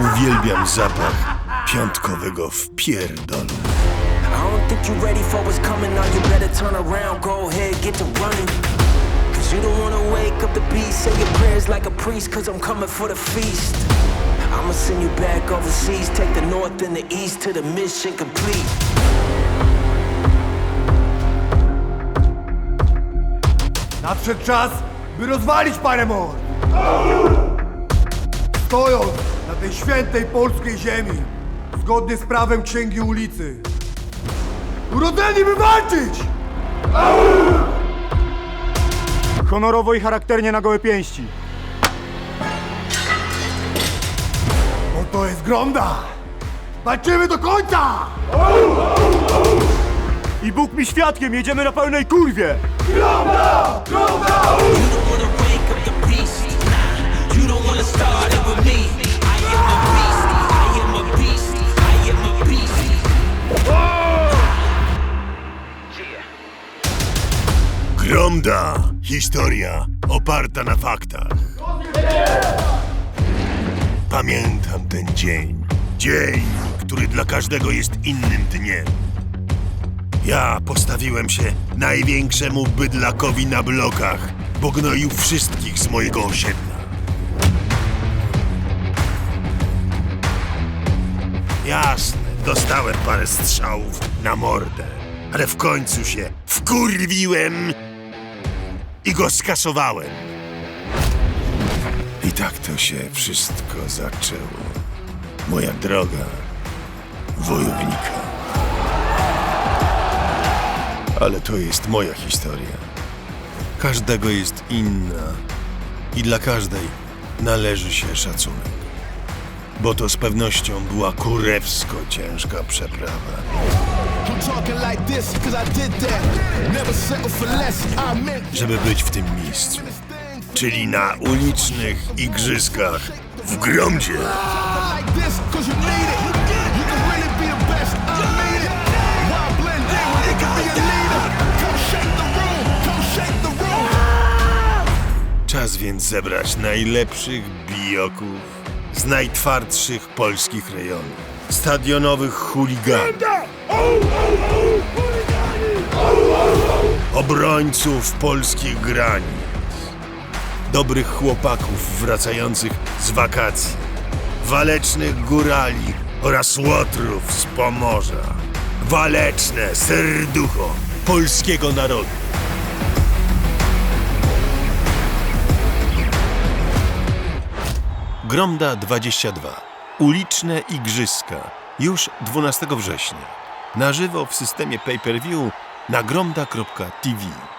Uwielbiam zapach piątkowego wpierdolu. I don't think you ready for what's coming. Now you better turn around, go ahead, get to running. Cause you don't wanna wake up the beast, say your prayers like a priest, cause I'm coming for the feast. I'ma send you back overseas, take the north and the east to the mission complete. Nadszedł czas, by rozwalić parę mord. Stojąc tej świętej polskiej ziemi, zgodnie z prawem księgi ulicy. Urodzeni by walczyć! Honorowo i charakternie na gołe pięści. Bo to jest Gromda! Walczymy do końca! I Bóg mi świadkiem, jedziemy na pełnej kurwie! You don't Gromda. Historia oparta na faktach. Pamiętam ten dzień. Dzień, który dla każdego jest innym dniem. Ja postawiłem się największemu bydlakowi na blokach, bo gnoił wszystkich z mojego osiedla. Jasne, dostałem parę strzałów na mordę, ale w końcu się wkurwiłem i go skasowałem. I tak to się wszystko zaczęło. Moja droga wojownika. Ale to jest moja historia. Każdego jest inna i dla każdej należy się szacunek. Bo to z pewnością była kurewsko ciężka przeprawa. Talking like this cause I did that. Never settle for less. I meant żeby być w tym miejscu, czyli na ulicznych igrzyskach w Gromdzie. like this cause you need it. You can really be the best. I mean it. Why blend in when you can be a leader? Come shake the room. Come shake the room. Czas więc zebrać najlepszych bijoków z najtwardszych polskich rejonów, stadionowych chuliganów, obrońców polskich granic, dobrych chłopaków wracających z wakacji, walecznych górali oraz łotrów z Pomorza. Waleczne serducho polskiego narodu. Gromda 22. Uliczne Igrzyska. Już 12 września. Na żywo w systemie pay-per-view na gromda.tv.